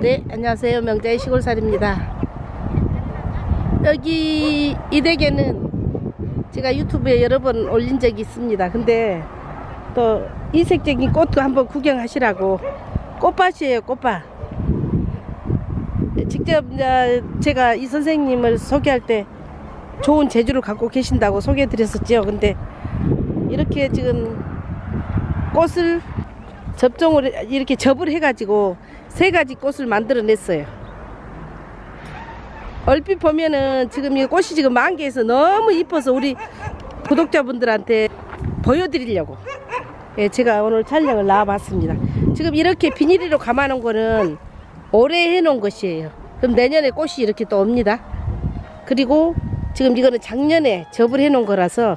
네, 안녕하세요. 명자의 시골살입니다. 여기 이 댁에는 제가 유튜브에 여러 번 올린 적이 있습니다. 근데 또 이색적인 꽃도 한번 구경하시라고 꽃밭이에요, 꽃밭. 직접 이제 제가 이 선생님을 소개할 때 좋은 재주를 갖고 계신다고 소개해 드렸었지요. 근데 이렇게 지금 꽃을 접종을 이렇게 접을 해가지고 세 가지 꽃을 만들어냈어요. 얼핏 보면은 지금 이 꽃이 지금 만개에서 너무 이뻐서 우리 구독자분들한테 보여드리려고 예, 제가 오늘 촬영을 나와봤습니다. 지금 이렇게 비닐로 감아놓은 거는 올해 해놓은 것이에요. 그럼 내년에 꽃이 이렇게 또 옵니다. 그리고 지금 이거는 작년에 접을 해놓은 거라서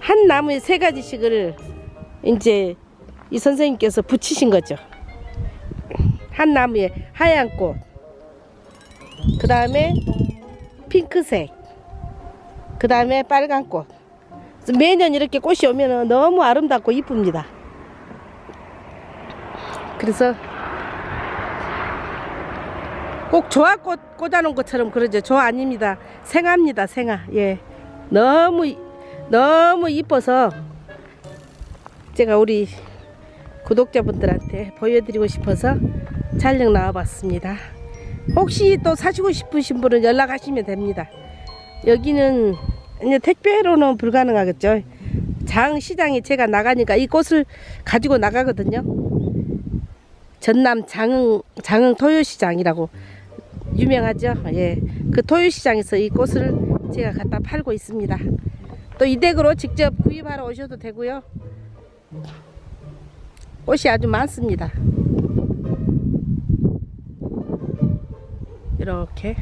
한 나무에 세 가지씩을 이제 이 선생님께서 붙이신 거죠. 한 나무에 하얀 꽃, 그 다음에 핑크색, 그 다음에 빨간 꽃. 매년 이렇게 꽃이 오면 너무 아름답고 이쁩니다. 그래서 꼭 조화꽃 꽂아놓은 것처럼 그러죠. 조화 아닙니다. 생화입니다. 생화. 예. 너무 이- 너무 이뻐서 제가 우리 구독자분들한테 보여드리고 싶어서 촬영 나와봤습니다. 혹시 또 사시고 싶으신 분은 연락하시면 됩니다. 여기는 이제 택배로는 불가능하겠죠. 장 시장에 제가 나가니까 이 꽃을 가지고 나가거든요. 전남 장흥 장흥 토요시장이라고 유명하죠. 예, 그 토요시장에서 이 꽃을 제가 갖다 팔고 있습니다. 또 이 댁으로 직접 구입하러 오셔도 되고요. 꽃이 아주 많습니다. 이렇게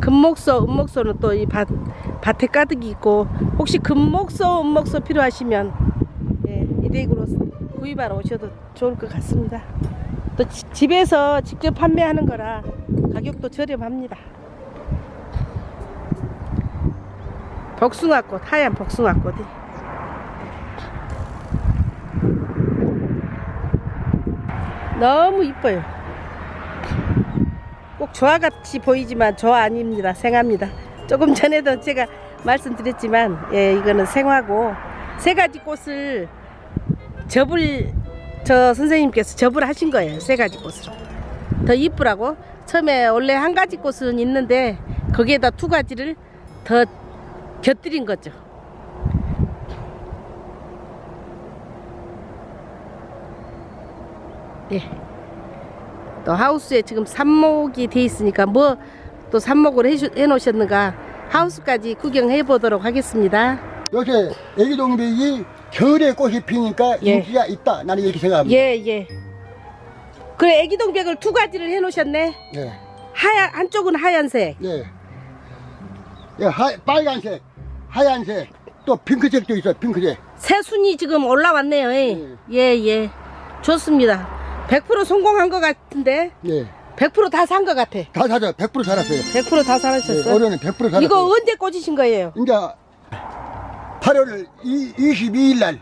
금목소, 은목소는 또 이 밭, 밭에 가득 있고 혹시 금목소, 은목소 필요하시면 예, 이 댁으로 구입하러 오셔도 좋을 것 같습니다. 또 지- 집에서 직접 판매하는 거라 가격도 저렴합니다. 복숭아꽃, 하얀 복숭아꽃이. 너무 이뻐요. 꼭 조화같이 보이지만 조화 아닙니다. 생화입니다. 조금 전에도 제가 말씀드렸지만, 예, 이거는 생화고, 세 가지 꽃을 접을, 저 선생님께서 접을 하신 거예요. 세 가지 꽃으로. 더 이쁘라고. 처음에 원래 한 가지 꽃은 있는데, 거기에다 두 가지를 더 곁들인 거죠. 예. 또 하우스에 지금 삽목이 돼 있으니까 뭐 또 삽목을 해, 해 놓으셨는가 하우스까지 구경해 보도록 하겠습니다. 요새 애기동백이 겨울에 꽃이 피니까 예. 인기가 있다. 나는 이렇게 생각합니다. 예, 예. 그래 애기동백을 두 가지를 해 놓으셨네. 예. 하얀 한쪽은 하얀색. 예. 예, 하, 빨간색, 하얀색, 또 핑크색도 있어, 핑크색. 새 순이 지금 올라왔네요. 예, 예. 예. 좋습니다. 100% 성공한 것 같은데 예. 100%다 산 것 같아. 다 사죠. 100% 살았어요. 100%다 예, 살았었어요. 올해는 100% 살았어요. 이거 언제 꽂으신 거예요? 이제 8월 22일 날,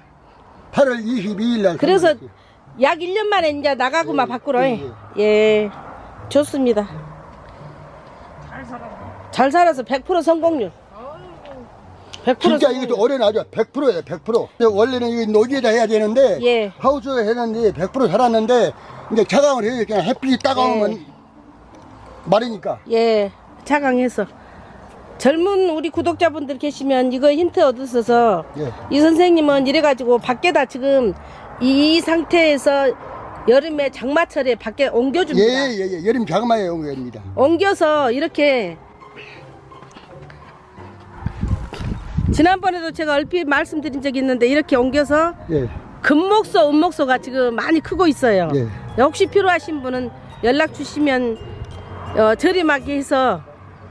8월 22일 날. 그래서 선물했어요. 약 1년 만에 이제 나가고 막 예, 바꾸러. 예, 예, 예. 좋습니다. 잘 살아서 100% 성공률. 100% 진짜 성공률. 이것도 올해 나죠. 100%예요, 100%. 근데 원래는 이 노지에다 해야 되는데, 예. 하우스에 했는데 100% 살았는데, 이제 차강을 해야 되니까 햇빛이 따가우면 예. 말이니까. 예, 차강해서. 젊은 우리 구독자분들 계시면 이거 힌트 얻으셔서 예. 이 선생님은 이래가지고 밖에다 지금 이 상태에서 여름에 장마철에 밖에 옮겨줍니다. 예, 예, 예. 여름 장마에 온 겁니다. 옮겨서 이렇게 지난번에도 제가 얼핏 말씀드린 적이 있는데 이렇게 옮겨서 예. 금목소, 은목소가 지금 많이 크고 있어요. 예. 혹시 필요하신 분은 연락 주시면 어, 저렴하게 해서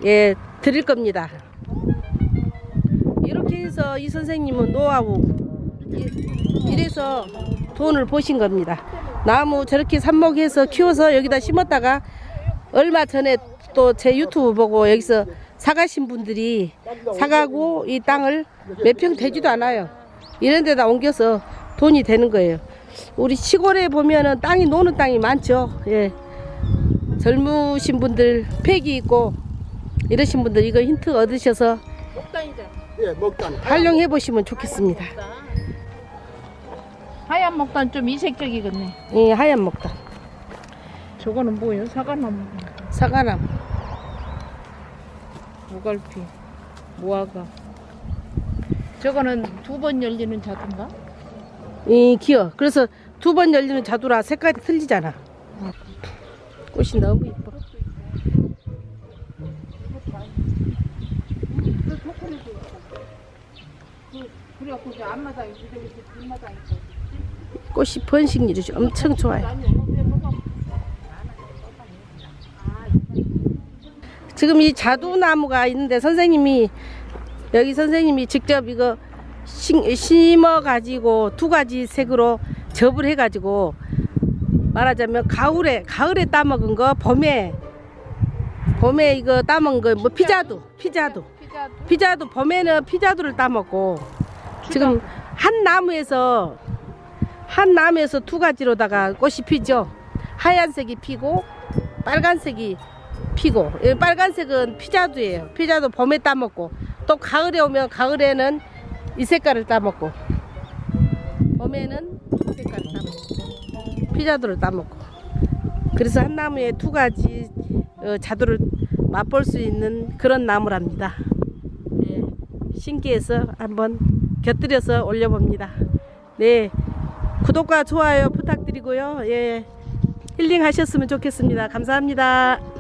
예 드릴 겁니다. 이렇게 해서 이 선생님은 노하우 이- 이래서 돈을 버신 겁니다. 나무 저렇게 삽목해서 키워서 여기다 심었다가 얼마 전에 또 제 유튜브 보고 여기서 사가신 분들이 사가고 이 땅을 몇 평 되지도 않아요. 이런 데다 옮겨서 돈이 되는 거예요. 우리 시골에 보면은 땅이 노는 땅이 많죠. 예. 젊으신 분들 폐기 있고 이러신 분들 이거 힌트 얻으셔서 예, 먹단. 활용해 보시면 좋겠습니다. 하얀 목단 좀 이색적이겠네. 이 하얀 목단 저거는 뭐예요? 사과나무, 사과나무 무갈피, 무화과. 저거는 두 번 열리는 자두인가? 이 기어 그래서 두 번 열리는 자두라 색깔이 틀리잖아. 꽃이 너무 있어. 꽃이 번식률이 엄청 좋아요. 지금 이 자두나무가 있는데 선생님이 여기 선생님이 직접 이거 심어 가지고 두 가지 색으로 접을 해 가지고 말하자면 가을에 가을에 따먹은 거 봄에 봄에 이거 따먹은 거 뭐 피자두 피자두 피자 피자두 봄에는 피자두를 따먹고 지금 한 나무에서 한 나무에서 두 가지로다가 꽃이 피죠. 하얀색이 피고 빨간색이 피고 이 빨간색은 피자두예요. 피자두 봄에 따먹고 또 가을에 오면 가을에는 이 색깔을 따먹고 봄에는 이 색깔을 따먹고 피자두를 따먹고 그래서 한 나무에 두 가지 어, 자두를 맛볼 수 있는 그런 나무랍니다. 예, 신기해서 한번 곁들여서 올려봅니다. 네, 구독과 좋아요 부탁드리고요. 예, 힐링 하셨으면 좋겠습니다. 감사합니다.